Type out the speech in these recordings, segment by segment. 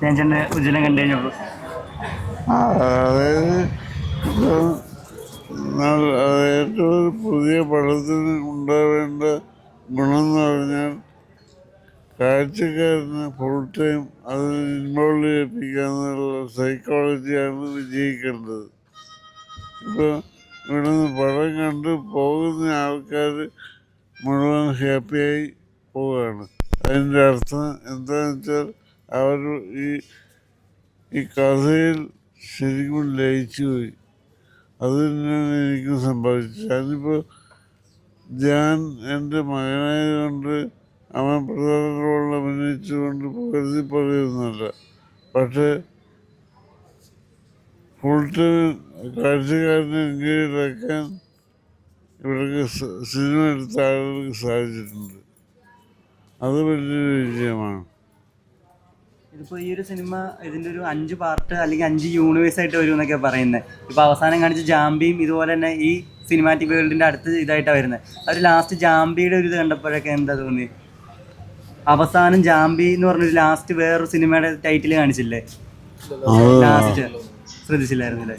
ചേട്ടന്റെ ഉജ്ജ്വലം കണ്ടു ഏറ്റവും പുതിയ പടത്തിന് ഉണ്ടാവേണ്ട ഗുണം എന്ന് പറഞ്ഞാൽ കാഴ്ചക്കാരന് ഫുൾ ടൈം അത് ഇൻവോൾവ് ചെയ്യിപ്പിക്കാന്നുള്ള സൈക്കോളജിയാണ് വിജയിക്കേണ്ടത്. ഇപ്പോൾ ഇവിടെ നിന്ന് പടം കണ്ട് പോകുന്ന ആൾക്കാർ മുഴുവൻ ഹാപ്പിയായി പോവുകയാണ്. അതിന്റെ അർത്ഥം എന്താണെന്ന് വെച്ചാൽ അവർ ഈ ഈ കഥയിൽ ശരിക്കും ലയിച്ചു പോയി അത് തന്നെയാണ് എനിക്ക് സംഭവിച്ചത് ഞാനിപ്പോൾ ഞാൻ എന്റെ മകനായതുകൊണ്ട് അവൻ പ്രധാന റോളിൽ അഭിനയിച്ചുകൊണ്ട് കരുതി പറയുന്നല്ല പക്ഷേ ഫുൾ ടൈം കാഴ്ചക്കാരനെ എങ്കിലാക്കാൻ ഇവർക്ക് സിനിമ എടുത്ത ആളുകൾക്ക് സാധിച്ചിട്ടുണ്ട്. അത് വലിയൊരു വിജയമാണ്. ഇതിപ്പോൾ ഈ ഒരു സിനിമ ഇതിന്റെ ഒരു അഞ്ച് പാർട്ട് അല്ലെങ്കിൽ അഞ്ച് യൂണിവേഴ്സ് ആയിട്ട് വരും എന്നൊക്കെ പറയുന്നത് ഇപ്പോൾ അവസാനം കാണിച്ച ജാമ്പിയും ഇതുപോലെ തന്നെ ഈ സിനിമാറ്റിക് വേൾഡിന്റെ അടുത്ത ഇതായിട്ടാണ് വരുന്നത് അവർ ലാസ്റ്റ് ജാമ്പിയുടെ ഒരു ഇത് കണ്ടപ്പോഴൊക്കെ എന്താ തോന്നി അവസാനം ജാമ്പി എന്ന് പറഞ്ഞൊരു ലാസ്റ്റ് വേറൊരു സിനിമയുടെ ടൈറ്റിൽ കാണിച്ചില്ലേ? ലാസ്റ്റ് ശ്രദ്ധിച്ചില്ലായിരുന്നില്ലേ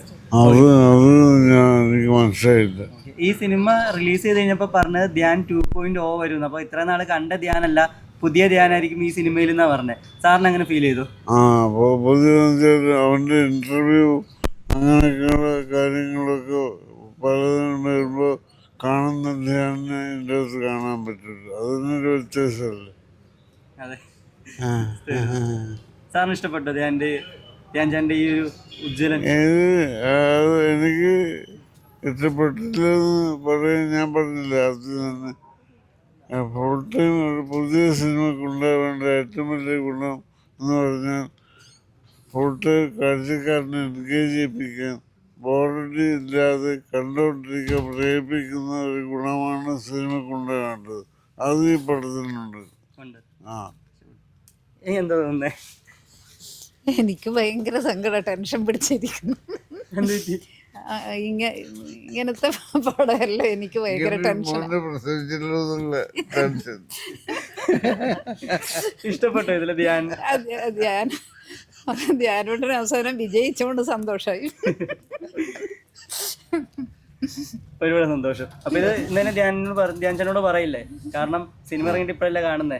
മനസ്സിലായില്ല. ഈ സിനിമ റിലീസ് ചെയ്ത് കഴിഞ്ഞപ്പോൾ പറഞ്ഞത് ധ്യാൻ ടു പോയിന്റ് ഓ വരും അപ്പോൾ ഇത്ര നാൾ കണ്ട ധ്യാനല്ല. പുതിയ ധ്യാനായിരിക്കും ഈ സിനിമയിൽ എന്നാ പറഞ്ഞത് സാറിന് അങ്ങനെ ഫീൽ ചെയ്തു? ആ അപ്പോൾ പുതിയ അവന്റെ ഇന്റർവ്യൂ അങ്ങനെയൊക്കെയുള്ള കാര്യങ്ങളൊക്കെ പലതും വരുമ്പോൾ കാണുന്ന ധ്യാനം എന്റെ അടുത്ത് കാണാൻ പറ്റുള്ളൂ. അതിനൊരു വ്യത്യാസമല്ലേ? അതെ. സാറിന് ഇഷ്ടപ്പെട്ടോ ധ്യാന്റെ ധ്യാൻ ചാന്റെ ഈ ഒരു ഉജ്ജ്വലൻ? എനിക്ക് ഇഷ്ടപ്പെട്ടില്ലെന്ന് പറയാൻ ഞാൻ പറഞ്ഞില്ല അത് തന്നെ. ഫുൾ ടൈം ഒരു പുതിയ സിനിമയ്ക്ക് ഉണ്ടാവേണ്ട ഏറ്റവും വലിയ ഗുണം എന്ന് പറഞ്ഞാൽ ഫുൾ ടൈം കാഴ്ചക്കാരനെ എൻഗേജ് ചെയ്യിപ്പിക്കാൻ ബോറടി ഇല്ലാതെ കണ്ടുകൊണ്ടിരിക്കാൻ പ്രേരിപ്പിക്കുന്ന ഒരു ഗുണമാണ് സിനിമയ്ക്ക് ഉണ്ടാകേണ്ടത് അത് ഈ പടത്തിനുണ്ട്. ആ. ഇനി എന്താ തോന്നുന്നേ? എനിക്ക് ഭയങ്കര സങ്കടം ടെൻഷൻ പിടിച്ചിരിക്കുന്നു. എന്ത് ഇങ്ങ- ഇങ്ങനത്തെ പടമല്ല എനിക്ക് ഭയങ്കര ടെൻഷൻ ടെൻഷൻ. ഇഷ്ടപ്പെട്ടോ ഇതിലെ ധ്യാൻ. ധ്യാൻ. ധ്യാനോട്ടിന് അവസാനം വിജയിച്ചുകൊണ്ട് സന്തോഷായി. ഒരുപാട് സന്തോഷം. അപ്പൊ ഇത് ഇന്നലെ ധ്യാനോട് പറ ധ്യാൻ ചേട്ടനോട് പറയില്ലേ? കാരണം സിനിമ ഇറങ്ങിയിട്ട് ഇപ്പോഴല്ലേ കാണുന്നേ?